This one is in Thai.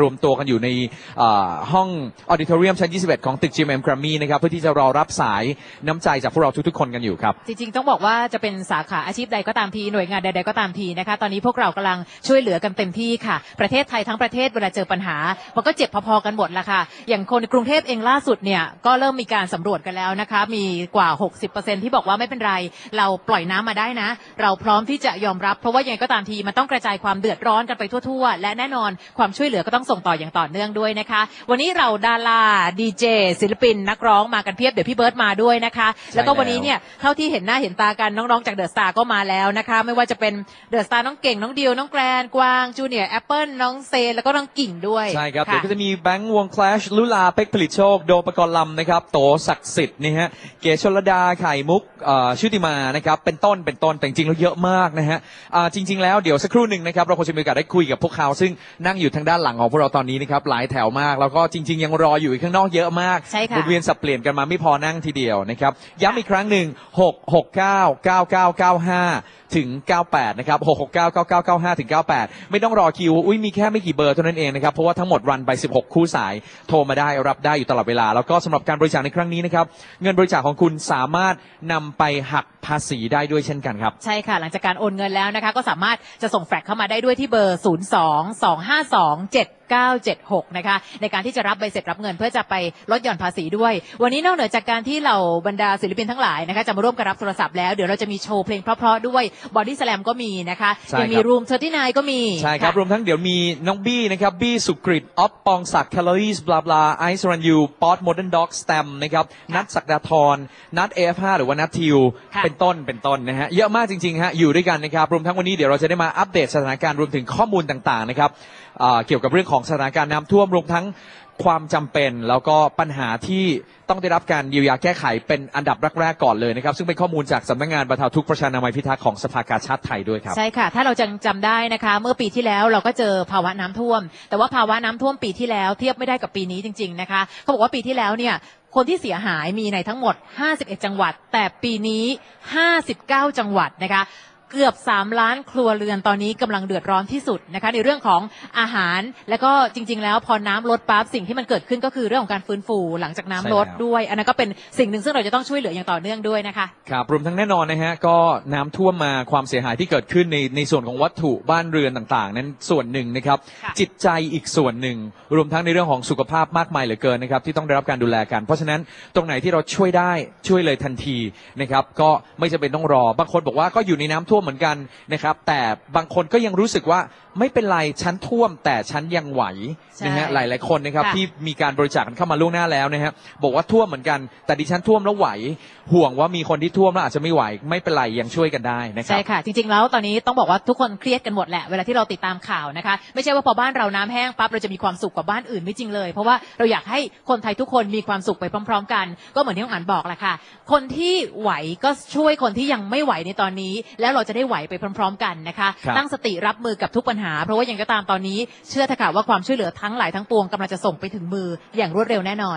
รวมตัวกันอยู่ในห้องออดิทอเรียมชั้น 21 ของตึก GMM Grammy นะครับเพื่อที่จะรอรับสายน้ำใจจากพวกเราทุกๆ คนกันอยู่ครับ จริงๆ ต้องบอกว่าจะเป็นสาขาอาชีพใดก็ตามทีหน่วยงานใดๆก็ตามทีนะคะตอนนี้พวกเรากำลังช่วยเหลือกันเต็มที่ค่ะ ประเทศไทยทั้งประเทศเวลาเจอปัญหามันก็เจ็บพอๆกันหมดละค่ะ อย่างคนกรุงเทพเองล่าสุดเนี่ยก็เริ่มมีการสำรวจกันแล้วนะคะมีกว่า 60%ที่บอกว่าไม่เป็นไร เราปล่อยน้ำมาได้นะ เราพร้อมที่จะยอมรับเพราะว่ายังไงก็ตามทีมันต้องกระจายความเดือดร้อนกันไปทั่ว ๆ และแน่นอนความช่วยเหลือก็ต้องส่งต่ออย่างต่อเนื่องด้วยนะคะ วันนี้เราดาราดีเจศิลปินนักร้องมากันเพียบเดี๋ยวพี่เบิร์ตมาด้วยนะคะ แล้วก็วันนี้เนี่ยเท่าที่เห็นหน้าเห็นตากันน้องๆจากเดอะสตาร์ก็มาแล้วนะคะ ไม่ว่าจะเป็นเดอะสตาร์น้องเก่งน้องดิวน้องแกรนกวางจูเนียร์แอปเปิลน้องเซนแล้วก็น้องกิ่งด้วยใช่ครับะเดี๋ยวก็จะมีแบงค์วงคลาชลุลาเป็กผลิตโชคโดมประกรณ์ลำนะครับโตศักดิ์สิทธิ์นี่ฮะเกศชลดาไข่มุกเอ่อชุติมานะครับเป็นต้นเป็นต้นแต่จริงๆแล้วเยอะมากนะฮะอ่าจริง ๆ แล้วเดี๋ยวสักครู่หนึ่งนะครับเราคงจะมีโอกาสได้คุยกับพวกเขาซึ่งนั่งอยู่ทางด้านหลังของพวกเราตอนนี้นะครับหลายแถวมาก แล้วก็จริง ๆ ยังรออยู่อีกข้างนอกเยอะมากใช่ค่ะหมุนเวียนสับเปลี่ยนกันมาไม่พอนั่งทีเดียวนะครับ ย้ำอีกครั้งหนึ่ง6 6 9 9 9 9 5 ถึง 98 นะครับ 669 9995 ถึง 98 ไม่ต้องรอคิว อุ้ยมีแค่ไม่กี่เบอร์เท่านั้นเองนะครับ เพราะว่าทั้งหมดรันไป 16 คู่สาย โทรมาได้รับได้อยู่ตลอดเวลา แล้วก็สำหรับการบริจาคในครั้งนี้นะครับ เงินบริจาคของคุณสามารถนำไปหักภาษีได้ด้วยเช่นกันครับ ใช่ค่ะ หลังจากการโอนเงินแล้วนะคะ ก็สามารถจะส่งแฟกซ์เข้ามาได้ด้วยที่เบอร์ 0 2 2 5 2 7 976 นะคะในการที่จะรับใบเสร็จรับเงินเพื่อจะไปลดหย่อนภาษีด้วย วันนี้นอกเหนือจากการที่เราบรรดาศิลปินทั้งหลายนะคะจะมาร่วมกันรับโทรศัพท์แล้ว เดี๋ยวเราจะมีโชว์เพลงเพราะๆด้วยบอดี้สแลมก็มีนะคะใช่ยัมีครับ รูมเทอร์ที่นก็มีใช่ครับะรวมทั้งเดี๋ยวมีน้องบี้นะครับ บี้สุกริตออฟปองศักดิ์แคลอรี่บลาบลาไอซ์รันยูป๊อตโมเดิร์นด็อกสแตมนะครับ นัทศักดาธรนัทเอฟห้าหรือว่านัททิว ค่ะเป็นต้นเป็นต้นนะฮะ เยอะมากจริงๆฮะ อยู่ด้วยกันนะครับ รวมทั้งวันนี้เดี๋ยวเราจะได้มาอัปเดตสถานการณ์รวมถึงข้อมูลต่างๆนะครับอ่าเกี่ยวกับเรื่องของสถานการณ์น้ำท่วมรวมทั้ง ความจำเป็นแล้วก็ปัญหาที่ต้องได้รับการเยียวยาแก้ไขเป็นอันดับแรกๆก่อนเลยนะครับ ซึ่งเป็นข้อมูลจากสำนักงานบรรเทาทุกข์ประชานามัยพิทักษ์ของสภากาชาติไทยด้วยครับ ใช่ค่ะ ถ้าเราจังจำได้นะคะ เมื่อปีที่แล้วเราก็เจอภาวะน้ำท่วม แต่ว่าภาวะน้ำท่วมปีที่แล้วเทียบไม่ได้กับปีนี้จริง ๆนะคะเขาบอกว่าปีที่แล้วเนี่ยคนที่เสียหายมีในทั้งหมด 51 จังหวัด แต่ปีนี้ 59 จังหวัดนะคะ เกือบ 3 ล้านครัวเรือนตอนนี้กำลังเดือดร้อนที่สุดนะคะในเรื่องของอาหาร แล้วก็จริง ๆ แล้วพอน้ำลดปั๊บสิ่งที่มันเกิดขึ้นก็คือเรื่องของการฟื้นฟูหลังจากน้ำลดใช่แล้ว ด้วย อันนั้นก็เป็นสิ่งหนึ่งซึ่งเราจะต้องช่วยเหลืออย่างต่อเนื่องด้วยนะคะ ครับรวมทั้งแน่นอนนะฮะก็น้ำท่วมมาความเสียหายที่เกิดขึ้นในในส่วนของวัตถุบ้านเรือนต่างๆ นั้นส่วนหนึ่งนะครับ ค่ะ จิตใจอีกส่วนหนึ่ง รวมทั้งในเรื่องของสุขภาพมากมายเหลือเกินนะครับ ที่ต้องได้รับการดูแลกัน เพราะฉะนั้นตรงไหนที่เราช่วยได้ช่วยเลยทันทีนะครับ ก็ไม่จำเป็นต้องรอบางคนบอกว่าก็อยู่ในน้ำท่วมเหมือนกันนะครับ แต่บางคนก็ยังรู้สึกว่าไม่เป็นไรฉันท่วม แต่ฉันยังไหวนะฮะใช่หลายๆคนนะครับ ค่ะ ที่มีการบริจาคกันเข้ามาล่วงหน้าแล้วนะฮะบอกว่าท่วมเหมือนกัน แต่ดิฉันท่วมแล้วไหว ห่วงว่ามีคนที่ท่วมแล้วอาจจะไม่ไหว ไม่เป็นไรยังช่วยกันได้นะครัใช่ค่ะ จริง ๆ แล้วตอนนี้ต้องบอกว่าทุกคนเครียดกันหมดแหละเวลาที่เราติดตามข่าวนะคะ ไม่ใช่ว่าพอบ้านเราน้ำแห้งปั๊บเราจะมีความสุขกว่าบ้านอื่นไม่จริงเลย เพราะว่าเราอยากให้คนไทยทุกคนมีความสุขไปพร้อม ๆ กัน ก็เหมือนที่น้องอันบอกแหละค่ะ คนที่ไหวก็ช่วยคนที่ยังไม่ไหวในตอนนี้ แล้วเราจะได้ไหวไปพร้อม ๆ กันนะคะครับตั้งสติรับมือกับทุกปัญหา เพราะว่ายังก็ตามตอนนี้เชื่อเถอะค่ะว่าความช่วยเหลือทั้งหลายทั้งปวงกำลังจะส่งไปถึงมืออย่างรวดเร็วแน่นอน